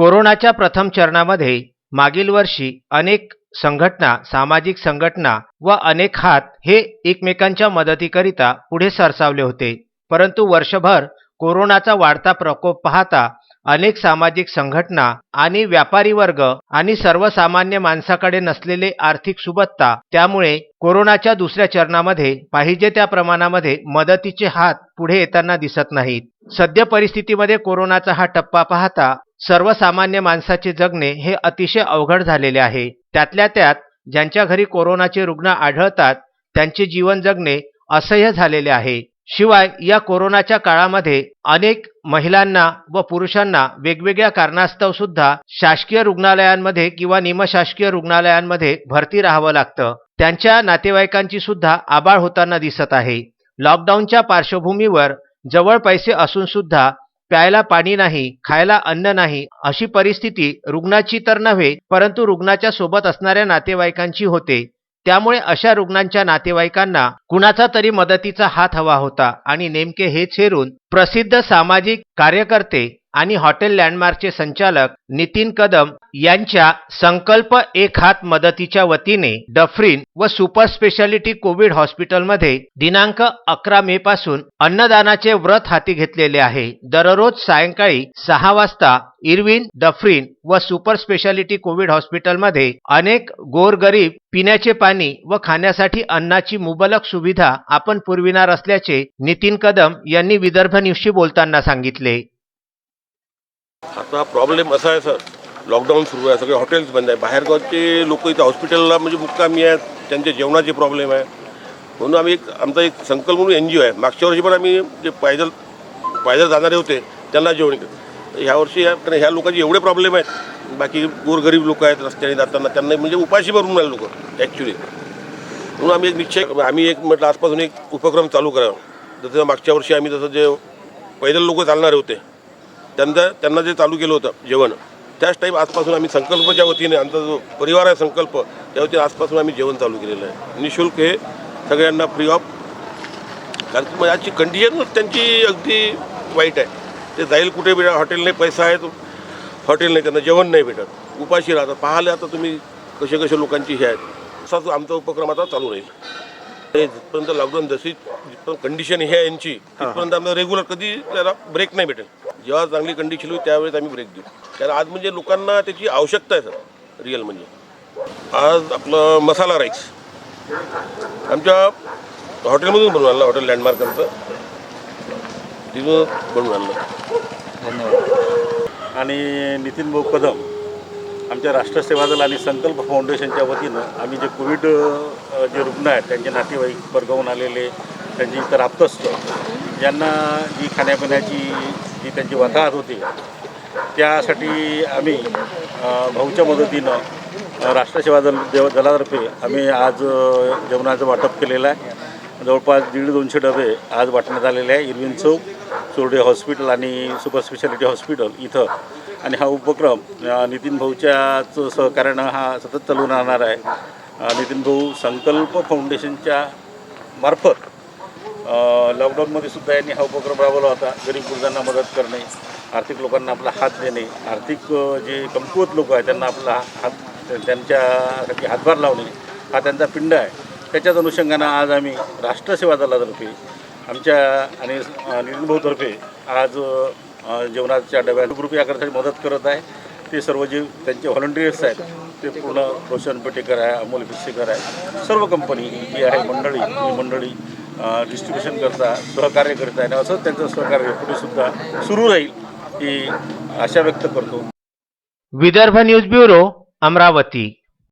कोरोनाच्या प्रथम चरणामध्ये मागील वर्षी अनेक संघटना सामाजिक संघटना व अनेक हात हे एकमेकांच्या मदतीकरिता पुढे सरसावले होते. परंतु वर्षभर कोरोनाचा वाढता प्रकोप पाहता अनेक सामाजिक संघटना आणि व्यापारी वर्ग आणि सर्वसामान्य माणसाकडे नसलेले आर्थिक सुबत्ता त्यामुळे कोरोनाच्या दुसऱ्या चरणामध्ये पाहिजे त्या प्रमाणामध्ये मदतीचे हात पुढे येताना दिसत नाहीत. सद्य परिस्थितीमध्ये कोरोनाचा हा टप्पा पाहता सर्वसामान्य माणसाचे जगणे हे अतिशय अवघड झालेले आहे. त्यातल्या त्यात ज्यांच्या घरी कोरोनाचे रुग्ण आढळतात त्यांचे जीवन जगणे असह्य झालेले आहे. शिवाय या कोरोनाच्या काळामध्ये अनेक महिलांना व पुरुषांना वेगवेगळ्या कारणास्तव सुद्धा शासकीय रुग्णालयांमध्ये किंवा निमशासकीय रुग्णालयांमध्ये भरती राहावं लागतं. त्यांच्या नातेवाईकांची सुद्धा आबाळ होताना दिसत आहे. लॉकडाऊनच्या पार्श्वभूमीवर जवळ पैसे असून सुद्धा प्यायला पाणी नाही खायला अन्न नाही अशी परिस्थिती रुग्णाची तर नव्हे परंतु रुग्णाच्या सोबत असणाऱ्या नातेवाईकांची होते. त्यामुळे अशा रुग्णांच्या नातेवाईकांना कुणाचा तरी मदतीचा हात हवा होता आणि नेमके हेच हेरून प्रसिद्ध सामाजिक कार्यकर्ते आणि हॉटेल लँडमार्कचे संचालक नितीन कदम यांच्या संकल्प एक हात मदतीच्या वतीने डफरीन व सुपर स्पेशालिटी कोविड हॉस्पिटलमध्ये दिनांक अकरा मे पासून अन्नदानाचे व्रत हाती घेतलेले आहे. दररोज सायंकाळी सहा वाजता इरविन डफरीन व सुपर स्पेशालिटी कोविड हॉस्पिटलमध्ये अनेक गोरगरीब पिण्याचे पाणी व खाण्यासाठी अन्नाची मुबलक सुविधा आपण पुरविणार असल्याचे नितीन कदम यांनी विदर्भ न्यूजशी बोलताना सांगितले. आता प्रॉब्लेम असा आहे सर लॉकडाऊन सुरू आहे सगळे हॉटेल्स बंद आहे. बाहेरगावचे लोक इथं हॉस्पिटलला म्हणजे मुक्कामी आहेत. त्यांचे जेवणाचे प्रॉब्लेम आहे. म्हणून आम्ही एक आमचा एक संकल्प म्हणून एन जी ओ आहे. मागच्या वर्षी पण आम्ही जे पायदल पायदल जाणारे होते त्यांना जेवण केलं. ह्या वर्षी या- कारण ह्या लोकांचे एवढे प्रॉब्लेम आहेत. बाकी गोरगरीब लोक आहेत रस्त्याने जाताना त्यांना म्हणजे उपाशी भरून राहिले लोक ॲक्च्युली म्हणून आम्ही एक निश्चय आम्ही एक म्हटलं आजपासून एक उपक्रम चालू करावा. जसं मागच्या वर्षी आम्ही जसं जे पैदल लोक चालणारे होते त्यांना त्यांना जे चालू केलं होतं जेवण त्याच टाईप आजपासून आम्ही संकल्पच्या वतीने आमचा जो परिवार आहे संकल्प त्या वतीने आजपासून आम्ही जेवण चालू केलेलं आहे. निशुल्क हे सगळ्यांना फ्री ऑफ कारण की मग याची कंडिशन त्यांची अगदी वाईट आहे. ते जाईल कुठे भेटा हॉटेल नाही पैसा आहे तो. हॉटेल नाही त्यांना जेवण नाही भेटत. उपाशी राहतात. पाहिले आता तुम्ही कसे कसे लोकांची हे आहेत. असाच आमचा उपक्रम आता चालू राहील. ते जिथपर्यंत लॉकडाऊन जशी जिथपर्यंत कंडिशन हे आहे यांची तिथपर्यंत आम्हाला रेग्युलर कधी त्याला ब्रेक नाही भेटेल. जेव्हा चांगली कंडिशन होईल त्यावेळेस आम्ही ब्रेक देऊ. कारण आज म्हणजे लोकांना त्याची आवश्यकता आहे सर रिअल म्हणजे. आज आपलं मसाला राईस आमच्या हॉटेलमधून बनवून आणलं हॉटेल लँडमार्क आमचं. तिथून बनवून आणलं. धन्यवाद. आणि नितीन भाऊ कदम आमच्या राष्ट्रसेवा दल आणि संकल्प फाउंडेशनच्या वतीनं आम्ही जे कोविड जे रुग्ण आहेत त्यांचे नातेवाईक वर्गवून आलेले त्यांचे इतर आप्तस्थ यांना जी खाण्यापिण्याची जी त्यांची वसाहत होती. त्यासाठी आम्ही भाऊच्या मदतीनं राष्ट्रसेवा दल देव दलातर्फे आम्ही आज जेवणाचं वाटप केलेलं आहे. जवळपास दीड दोनशे डबे आज वाटण्यात आलेले आहे. इरविन चौक चोरडे हॉस्पिटल आणि सुपर स्पेशालिटी हॉस्पिटल इथं. आणि हा उपक्रम नितीन भाऊच्याच सहकार्यानं हा सतत चालून राहणार आहे. नितीन भाऊ संकल्प फाउंडेशनच्या मार्फत लॉकडाऊनमध्ये सुद्धा यांनी हा उपक्रम राबवला होता गरीब गुरुजांना मदत करणे आर्थिक लोकांना आपला हात देणे आर्थिक जे कमकुवत लोक आहेत त्यांना आपला हात त्यांच्यासाठी हातभार लावणे हा त्यांचा पिंड आहे. त्याच्याच अनुषंगानं आज आम्ही राष्ट्रसेवा दलातर्फे आमच्या आणि अ, आज जेवणाच्या डब्या ग्रुप याकरता मदत करत आहे. ते सर्व जे त्यांचे व्हॉलंटियर्स आहेत ते पूर्ण रोशन पेटेकर आहे अमोल भिक्षेकर आहे सर्व कंपनी जी आहे मंडळी ही मंडळी डिस्ट्रीब्युशन करता सहकार्य करत आहे आणि असंच त्यांचं सहकार्य पुढे सुद्धा सुरू राहील ही आशा व्यक्त करतो. Vidarbha news bureau Amravati.